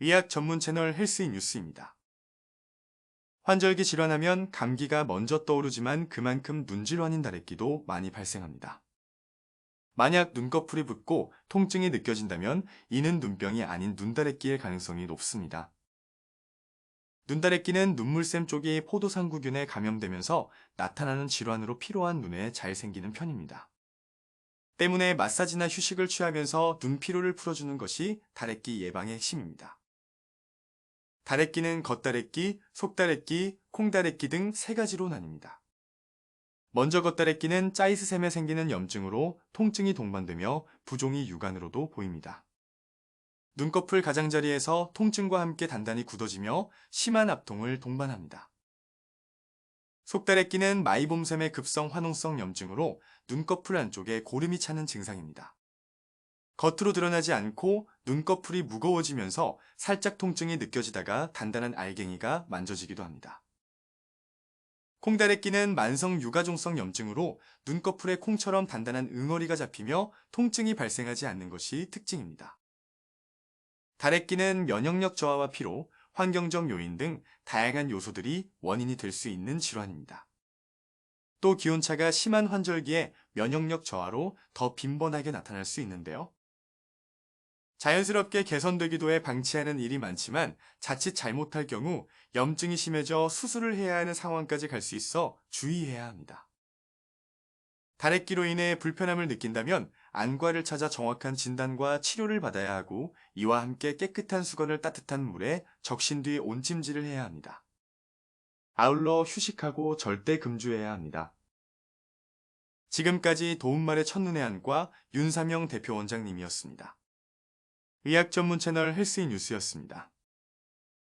의학 전문 채널 헬스인 뉴스입니다. 환절기 질환하면 감기가 먼저 떠오르지만 그만큼 눈질환인 다래끼도 많이 발생합니다. 만약 눈꺼풀이 붓고 통증이 느껴진다면 이는 눈병이 아닌 눈다래끼일 가능성이 높습니다. 눈다래끼는 눈물샘 쪽이 포도상구균에 감염되면서 나타나는 질환으로 피로한 눈에 잘 생기는 편입니다. 때문에 마사지나 휴식을 취하면서 눈 피로를 풀어주는 것이 다래끼 예방의 핵심입니다. 다래끼는 겉다래끼, 속다래끼, 콩다래끼 등 세 가지로 나뉩니다. 먼저 겉다래끼는 짜이스샘에 생기는 염증으로 통증이 동반되며 부종이 육안으로도 보입니다. 눈꺼풀 가장자리에서 통증과 함께 단단히 굳어지며 심한 압통을 동반합니다. 속다래끼는 마이봄샘의 급성 화농성 염증으로 눈꺼풀 안쪽에 고름이 차는 증상입니다. 겉으로 드러나지 않고 눈꺼풀이 무거워지면서 살짝 통증이 느껴지다가 단단한 알갱이가 만져지기도 합니다. 콩다래끼는 만성 유가종성 염증으로 눈꺼풀에 콩처럼 단단한 응어리가 잡히며 통증이 발생하지 않는 것이 특징입니다. 다래끼는 면역력 저하와 피로, 환경적 요인 등 다양한 요소들이 원인이 될 수 있는 질환입니다. 또 기온차가 심한 환절기에 면역력 저하로 더 빈번하게 나타날 수 있는데요. 자연스럽게 개선되기도 해 방치하는 일이 많지만 자칫 잘못할 경우 염증이 심해져 수술을 해야 하는 상황까지 갈 수 있어 주의해야 합니다. 다래끼로 인해 불편함을 느낀다면 안과를 찾아 정확한 진단과 치료를 받아야 하고 이와 함께 깨끗한 수건을 따뜻한 물에 적신 뒤 온찜질을 해야 합니다. 아울러 휴식하고 절대 금주해야 합니다. 지금까지 도움말의 첫눈의 안과 윤삼영 대표 원장님이었습니다. 의학 전문 채널 헬스인 뉴스였습니다.